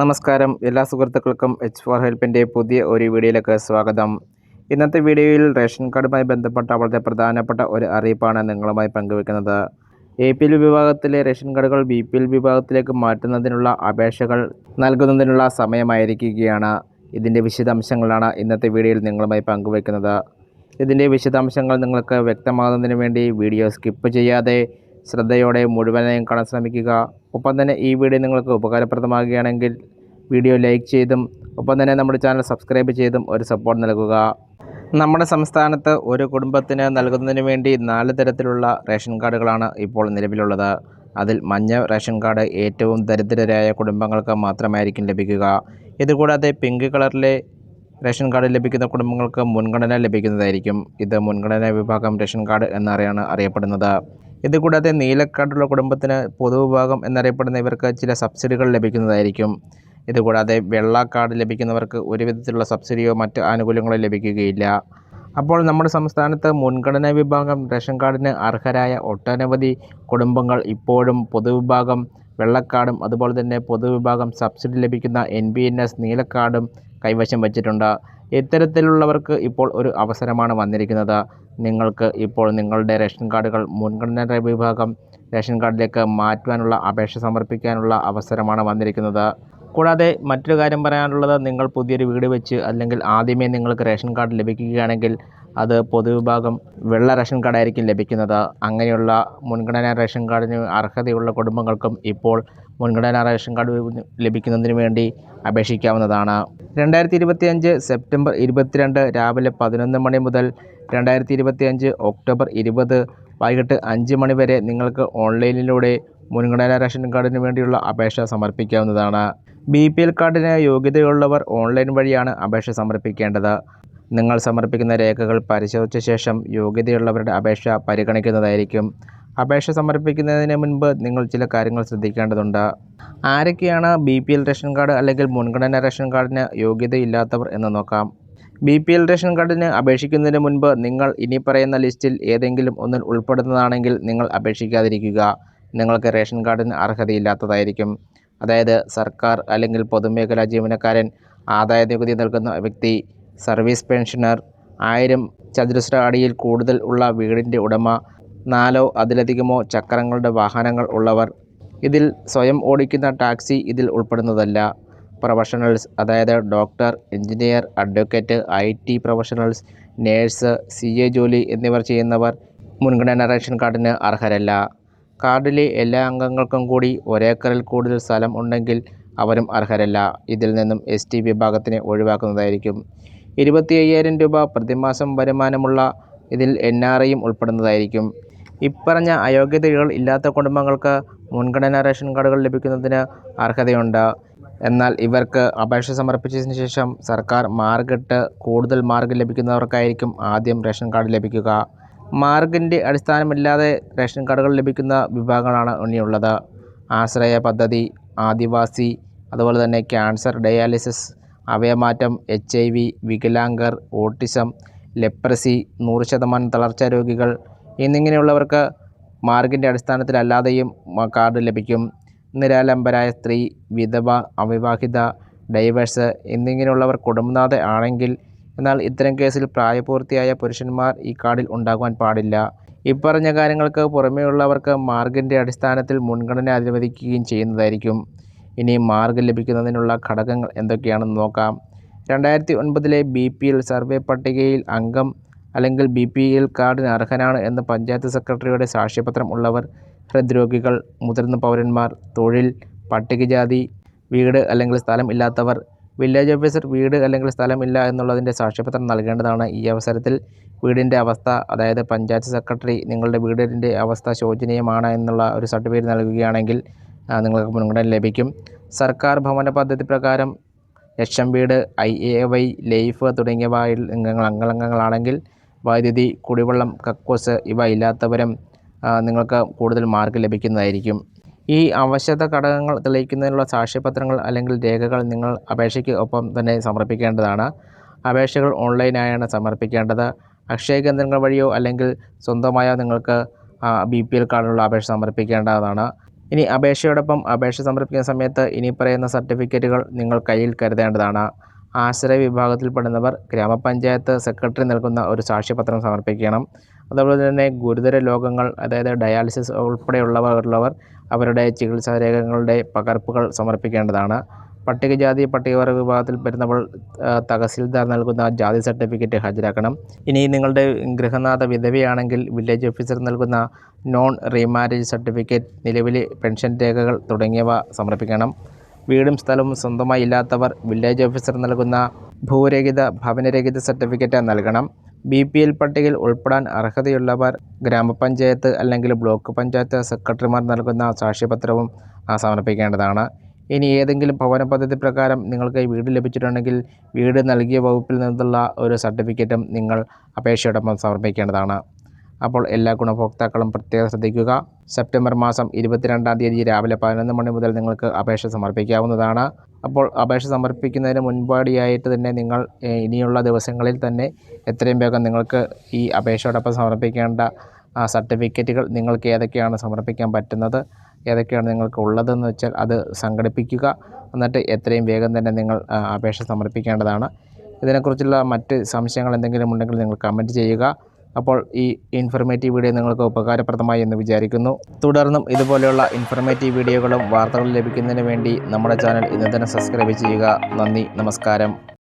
നമസ്കാരം. എല്ലാ സുഹൃത്തുക്കൾക്കും എച്ച് ഫോർ ഹെൽപ്പിന്റെ പുതിയ ഒരു വീഡിയോയിലേക്ക് സ്വാഗതം. ഇന്നത്തെ വീഡിയോയിൽ റേഷൻ കാർഡുമായി ബന്ധപ്പെട്ട വളരെ പ്രധാനപ്പെട്ട ഒരു അറിയിപ്പാണ് നിങ്ങളുമായി പങ്കുവെക്കുന്നത്. എ പി എൽ വിഭാഗത്തിലെ റേഷൻ കാർഡുകൾ ബി പി എൽ വിഭാഗത്തിലേക്ക് മാറ്റുന്നതിനുള്ള അപേക്ഷകൾ നൽകുന്നതിനുള്ള സമയമായിരിക്കുകയാണ്. ഇതിന്റെ വിശദാംശങ്ങളാണ് ഇന്നത്തെ വീഡിയോയിൽ നിങ്ങളുമായി പങ്കുവെക്കുന്നത്. ഇതിന്റെ വിശദാംശങ്ങൾ നിങ്ങൾക്ക് വ്യക്തമാകുന്നതിന് വേണ്ടി വീഡിയോ സ്കിപ്പ് ചെയ്യാതെ ശ്രദ്ധയോടെ മുഴുവനായും കാണാൻ ശ്രമിക്കുക. ഒപ്പം തന്നെ ഈ വീഡിയോ നിങ്ങൾക്ക് ഉപകാരപ്രദമാകുകയാണെങ്കിൽ വീഡിയോ ലൈക്ക് ചെയ്തും ഒപ്പം തന്നെ നമ്മുടെ ചാനൽ സബ്സ്ക്രൈബ് ചെയ്തും ഒരു സപ്പോർട്ട് നൽകുക. നമ്മുടെ സംസ്ഥാനത്ത് ഒരു കുടുംബത്തിന് നൽകുന്നതിന് വേണ്ടി നാല് തരത്തിലുള്ള റേഷൻ കാർഡുകളാണ് ഇപ്പോൾ നിലവിലുള്ളത്. അതിൽ മഞ്ഞ റേഷൻ കാർഡ് ഏറ്റവും ദരിദ്രരായ കുടുംബങ്ങൾക്ക് മാത്രമായിരിക്കും ലഭിക്കുക. ഇതുകൂടാതെ പിങ്ക് കളറിലെ റേഷൻ കാർഡ് ലഭിക്കുന്ന കുടുംബങ്ങൾക്ക് മുൻഗണന ലഭിക്കുന്നതായിരിക്കും. ഇത് മുൻഗണനാ വിഭാഗം റേഷൻ കാർഡ് എന്നറിയാണ് അറിയപ്പെടുന്നത്. ഇതുകൂടാതെ നീലക്കാർഡുള്ള കുടുംബത്തിന് പൊതുവിഭാഗം എന്നറിയപ്പെടുന്ന ഇവർക്ക് ചില സബ്സിഡികൾ ലഭിക്കുന്നതായിരിക്കും. ഇതുകൂടാതെ വെള്ള കാർഡ് ലഭിക്കുന്നവർക്ക് ഒരു വിധത്തിലുള്ള സബ്സിഡിയോ മറ്റ് ആനുകൂല്യങ്ങളോ ലഭിക്കുകയില്ല. അപ്പോൾ നമ്മുടെ സംസ്ഥാനത്ത് മുൻഗണനാ വിഭാഗം റേഷൻ കാർഡിന് അർഹരായ ഒട്ടനവധി കുടുംബങ്ങൾ ഇപ്പോഴും പൊതുവിഭാഗം വെള്ളക്കാർഡും അതുപോലെ തന്നെ പൊതുവിഭാഗം സബ്സിഡി ലഭിക്കുന്ന എൻ ബി എൻ എസ് നീലക്കാർഡും കൈവശം വച്ചിട്ടുണ്ട്. ഇത്തരത്തിലുള്ളവർക്ക് ഇപ്പോൾ ഒരു അവസരമാണ് വന്നിരിക്കുന്നത്. നിങ്ങൾക്ക് ഇപ്പോൾ നിങ്ങളുടെ റേഷൻ കാർഡുകൾ മുൻഗണനാ വിഭാഗം റേഷൻ കാർഡിലേക്ക് മാറ്റുവാനുള്ള അപേക്ഷ സമർപ്പിക്കാനുള്ള അവസരമാണ് വന്നിരിക്കുന്നത്. കൂടാതെ മറ്റൊരു കാര്യം പറയാനുള്ളത് നിങ്ങൾ പുതിയൊരു വീട് വെച്ച് അല്ലെങ്കിൽ ആദ്യമേ നിങ്ങൾക്ക് റേഷൻ കാർഡ് ലഭിക്കുകയാണെങ്കിൽ അത് പൊതുവിഭാഗം വെള്ള റേഷൻ കാർഡായിരിക്കും ലഭിക്കുന്നത്. അങ്ങനെയുള്ള മുൻഗണനാ റേഷൻ കാർഡിന് അർഹതയുള്ള കുടുംബങ്ങൾക്കും ഇപ്പോൾ മുൻഗണനാ റേഷൻ കാർഡ് ലഭിക്കുന്നതിന് വേണ്ടി അപേക്ഷിക്കാവുന്നതാണ്. രണ്ടായിരത്തി ഇരുപത്തി അഞ്ച് സെപ്റ്റംബർ ഇരുപത്തിരണ്ട് രാവിലെ പതിനൊന്ന് മണി മുതൽ രണ്ടായിരത്തി ഇരുപത്തി അഞ്ച് ഒക്ടോബർ ഇരുപത് വൈകിട്ട് അഞ്ച് മണി വരെ നിങ്ങൾക്ക് ഓൺലൈനിലൂടെ മുൻഗണനാ റേഷൻ കാർഡിന് വേണ്ടിയുള്ള അപേക്ഷ സമർപ്പിക്കാവുന്നതാണ്. ബി പി എൽ കാർഡിന് യോഗ്യതയുള്ളവർ ഓൺലൈൻ വഴിയാണ് അപേക്ഷ സമർപ്പിക്കേണ്ടത്. നിങ്ങൾ സമർപ്പിക്കുന്ന രേഖകൾ പരിശോധിച്ച ശേഷം യോഗ്യതയുള്ളവരുടെ അപേക്ഷ പരിഗണിക്കുന്നതായിരിക്കും. അപേക്ഷ സമർപ്പിക്കുന്നതിന് മുൻപ് നിങ്ങൾ ചില കാര്യങ്ങൾ ശ്രദ്ധിക്കേണ്ടതുണ്ട്. ആരൊക്കെയാണ് B P L ration card അല്ലെങ്കിൽ മുൻഗണന റേഷൻ കാർഡിന് യോഗ്യതയില്ലാത്തവർ എന്ന് നോക്കാം. ബി പി എൽ റേഷൻ കാർഡിന് അപേക്ഷിക്കുന്നതിന് മുൻപ് നിങ്ങൾ ഇനി പറയുന്ന ലിസ്റ്റിൽ ഏതെങ്കിലും ഒന്നിൽ ഉൾപ്പെടുന്നതാണെങ്കിൽ നിങ്ങൾ അപേക്ഷിക്കാതിരിക്കുക. നിങ്ങൾക്ക് റേഷൻ കാർഡിന് അർഹതയില്ലാത്തതായിരിക്കും. അതായത് സർക്കാർ അല്ലെങ്കിൽ പൊതുമേഖലാ ജീവനക്കാരൻ ആദായ നികുതി നൽകുന്ന വ്യക്തി സർവീസ് പെൻഷനർ ആയിരം ചതുരശ്ര അടിയിൽ കൂടുതൽ ഉള്ള വീടിന്റെ ഉടമ നാലോ അതിലധികമോ ചക്രങ്ങളുടെ വാഹനങ്ങൾ ഉള്ളവർ. ഇതിൽ സ്വയം ഓടിക്കുന്ന ടാക്സി ഇതിൽ ഉൾപ്പെടുന്നതല്ല. പ്രൊഫഷണൽസ് അതായത് doctor engineer advocate I T professionals nurse C A ജോലി എന്നിവർ ചെയ്യുന്നവർ മുൻഗണനാ റേഷൻ കാർഡിന് അർഹരല്ല. കാർഡിലെ എല്ലാ അംഗങ്ങൾക്കും കൂടി ഒരേക്കറിൽ കൂടുതൽ സ്ഥലം ഉണ്ടെങ്കിൽ അവരും അർഹരല്ല. ഇതിൽ നിന്നും എസ് ടി വിഭാഗത്തിനെ ഒഴിവാക്കുന്നതായിരിക്കും. ഇരുപത്തി അയ്യായിരം രൂപ പ്രതിമാസം വരുമാനമുള്ള ഇതിൽ എൻ ആർ ഐയും ഉൾപ്പെടുന്നതായിരിക്കും. ഇപ്പറഞ്ഞ അയോഗ്യതകൾ ഇല്ലാത്ത കുടുംബങ്ങൾക്ക് മുൻഗണനാ റേഷൻ കാർഡുകൾ ലഭിക്കുന്നതിന് അർഹതയുണ്ട്. എന്നാൽ ഇവർക്ക് അപേക്ഷ സമർപ്പിച്ചതിന് ശേഷം സർക്കാർ മാർഗിട്ട് കൂടുതൽ മാർഗ് ലഭിക്കുന്നവർക്കായിരിക്കും ആദ്യം റേഷൻ കാർഡ് ലഭിക്കുക. മാർഗിന്റെ അടിസ്ഥാനമില്ലാതെ റേഷൻ കാർഡുകൾ ലഭിക്കുന്ന വിഭാഗങ്ങളാണ് ഇനിയുള്ളത്. ആശ്രയ പദ്ധതി ആദിവാസി അതുപോലെ തന്നെ ക്യാൻസർ ഡയാലിസിസ് അവയമാറ്റം എച്ച് ഐ വി വികലാംഗർ ഓട്ടിസം ലെപ്രസി നൂറ് ശതമാനം തളർച്ച രോഗികൾ എന്നിങ്ങനെയുള്ളവർക്ക് മാർഗിന്റെ അടിസ്ഥാനത്തിലല്ലാതെയും കാർഡ് ലഭിക്കും. നിരാലംബരായ സ്ത്രീ വിധവ അവിവാഹിത ഡൈവേഴ്സ് എന്നിങ്ങനെയുള്ളവർ കുടുംബനാഥ ആണെങ്കിൽ എന്നാൽ ഇത്തരം കേസിൽ പ്രായപൂർത്തിയായ പുരുഷന്മാർ ഈ കാർഡിൽ ഉണ്ടാകുവാൻ പാടില്ല. ഇപ്പറഞ്ഞ കാര്യങ്ങൾക്ക് പുറമേയുള്ളവർക്ക് മാർഗിന്റെ അടിസ്ഥാനത്തിൽ മുൻഗണന അനുവദിക്കുകയും ചെയ്യുന്നതായിരിക്കും. ഇനി മാർഗ് ലഭിക്കുന്നതിനുള്ള ഘടകങ്ങൾ എന്തൊക്കെയാണെന്ന് നോക്കാം. രണ്ടായിരത്തി ഒൻപതിലെ ബി പി എൽ സർവേ പട്ടികയിൽ അംഗം അല്ലെങ്കിൽ ബി പി എൽ കാർഡിന് അർഹനാണ് എന്ന് പഞ്ചായത്ത് സെക്രട്ടറിയുടെ സാക്ഷ്യപത്രം ഉള്ളവർ ഹൃദ്രോഗികൾ മുതിർന്ന പൗരന്മാർ തൊഴിൽ പട്ടികജാതി വീട് അല്ലെങ്കിൽ സ്ഥലം ഇല്ലാത്തവർ വില്ലേജ് ഓഫീസർ വീട് അല്ലെങ്കിൽ സ്ഥലമില്ല എന്നുള്ളതിന്റെ സാക്ഷ്യപത്രം നൽകേണ്ടതാണ്. ഈ അവസരത്തിൽ വീടിന്റെ അവസ്ഥ അതായത് പഞ്ചായത്ത് സെക്രട്ടറി നിങ്ങളുടെ വീടിന്റെ അവസ്ഥ ശോചനീയമാണ് എന്നുള്ള ഒരു സർട്ടിഫിക്കറ്റ് നൽകുകയാണെങ്കിൽ നിങ്ങൾക്ക് മുൻഗണന ലഭിക്കും. സർക്കാർ ഭവന പദ്ധതി പ്രകാരം ലക്ഷം വീട് ഐ എ വൈ ലൈഫ് തുടങ്ങിയവയിൽ നിങ്ങൾ അംഗങ്ങളാണെങ്കിൽ വൈദ്യുതി കുടിവെള്ളം കക്കൂസ് ഇവ ഇല്ലാത്തവരും നിങ്ങൾക്ക് കൂടുതൽ മാർക്ക് ലഭിക്കുന്നതായിരിക്കും. ഈ അവശത ഘടകങ്ങൾ തെളിയിക്കുന്നതിനുള്ള സാക്ഷ്യപത്രങ്ങൾ അല്ലെങ്കിൽ രേഖകൾ നിങ്ങൾ അപേക്ഷയ്ക്ക് ഒപ്പം തന്നെ സമർപ്പിക്കേണ്ടതാണ്. അപേക്ഷകൾ ഓൺലൈനായാണ് സമർപ്പിക്കേണ്ടത്. അക്ഷയ കേന്ദ്രങ്ങൾ വഴിയോ അല്ലെങ്കിൽ സ്വന്തമായോ നിങ്ങൾക്ക് ബി പി എൽ കാർഡിനുള്ള അപേക്ഷ സമർപ്പിക്കേണ്ടതാണ്. ഇനി അപേക്ഷയോടൊപ്പം അപേക്ഷ സമർപ്പിക്കുന്ന സമയത്ത് ഇനി പറയുന്ന സർട്ടിഫിക്കറ്റുകൾ നിങ്ങൾ കയ്യിൽ കരുതേണ്ടതാണ്. ആശ്രയ വിഭാഗത്തിൽപ്പെടുന്നവർ ഗ്രാമപഞ്ചായത്ത് സെക്രട്ടറി നൽകുന്ന ഒരു സാക്ഷ്യപത്രം സമർപ്പിക്കണം. അതുപോലെ തന്നെ ഗുരുതര രോഗങ്ങൾ അതായത് ഡയാലിസിസ് ഉൾപ്പെടെയുള്ളവർ അവരുടെ ചികിത്സാ രേഖകളുടെ പകർപ്പുകൾ സമർപ്പിക്കേണ്ടതാണ്. പട്ടികജാതി പട്ടികവർഗ വിഭാഗത്തിൽ വരുന്നവൾ ആ, തഹസിൽദാർ നൽകുന്ന ജാതി സർട്ടിഫിക്കറ്റ് ഹാജരാക്കണം. ഇനി നിങ്ങളുടെ ഗൃഹനാഥ വിധവയാണെങ്കിൽ വില്ലേജ് ഓഫീസർ നൽകുന്ന നോൺ റീമാരേജ് സർട്ടിഫിക്കറ്റ് നിലവിലെ പെൻഷൻ രേഖകൾ തുടങ്ങിയവ സമർപ്പിക്കണം. വീടും സ്ഥലവും സ്വന്തമായി ഇല്ലാത്തവർ വില്ലേജ് ഓഫീസർ നൽകുന്ന ഭൂരഹിത ഭവനരഹിത സർട്ടിഫിക്കറ്റ് നൽകണം. ബി പി എൽ പട്ടികയിൽ ഉൾപ്പെടാൻ അർഹതയുള്ളവർ ഗ്രാമപഞ്ചായത്ത് അല്ലെങ്കിൽ ബ്ലോക്ക് പഞ്ചായത്ത് സെക്രട്ടറിമാർ നൽകുന്ന സാക്ഷ്യപത്രവും സമർപ്പിക്കേണ്ടതാണ് ഇനി ഏതെങ്കിലും ഭവന പദ്ധതി പ്രകാരം നിങ്ങൾക്ക് വീട് ലഭിച്ചിട്ടുണ്ടെങ്കിൽ വീട് നൽകിയ വകുപ്പിൽ നിന്നുള്ള ഒരു സർട്ടിഫിക്കറ്റും നിങ്ങൾ അപേക്ഷയോടൊപ്പം സമർപ്പിക്കേണ്ടതാണ്. അപ്പോൾ എല്ലാ ഗുണഭോക്താക്കളും പ്രത്യേകം ശ്രദ്ധിക്കുക. സെപ്റ്റംബർ മാസം ഇരുപത്തിരണ്ടാം തീയതി രാവിലെ പതിനൊന്ന് മണി മുതൽ നിങ്ങൾക്ക് അപേക്ഷ സമർപ്പിക്കാവുന്നതാണ്. അപ്പോൾ അപേക്ഷ സമർപ്പിക്കുന്നതിന് മുൻപാടിയായിട്ട് തന്നെ നിങ്ങൾ ഇനിയുള്ള ദിവസങ്ങളിൽ തന്നെ എത്രയും വേഗം നിങ്ങൾക്ക് ഈ അപേക്ഷയോടൊപ്പം സമർപ്പിക്കേണ്ട സർട്ടിഫിക്കറ്റുകൾ നിങ്ങൾക്ക് ഏതൊക്കെയാണ് സമർപ്പിക്കാൻ പറ്റുന്നത് ഏതൊക്കെയാണ് നിങ്ങൾക്ക് ഉള്ളതെന്ന് വെച്ചാൽ അത് സംഘടിപ്പിക്കുക. എന്നിട്ട് എത്രയും വേഗം തന്നെ നിങ്ങൾ അപേക്ഷ സമർപ്പിക്കേണ്ടതാണ്. ഇതിനെക്കുറിച്ചുള്ള മറ്റ് സംശയങ്ങൾ എന്തെങ്കിലും ഉണ്ടെങ്കിൽ നിങ്ങൾ കമന്റ് ചെയ്യുക. അപ്പോൾ ഈ ഇൻഫർമേറ്റീവ് വീഡിയോ നിങ്ങൾക്ക് ഉപകാരപ്രദമായി എന്ന് വിചാരിക്കുന്നു. തുടർന്നും ഇതുപോലെയുള്ള ഇൻഫർമേറ്റീവ് വീഡിയോകളും വാർത്തകളും ലഭിക്കുന്നതിന് വേണ്ടി നമ്മുടെ ചാനൽ ഇന്ന് തന്നെ സബ്സ്ക്രൈബ് ചെയ്യുക. നന്ദി നമസ്കാരം.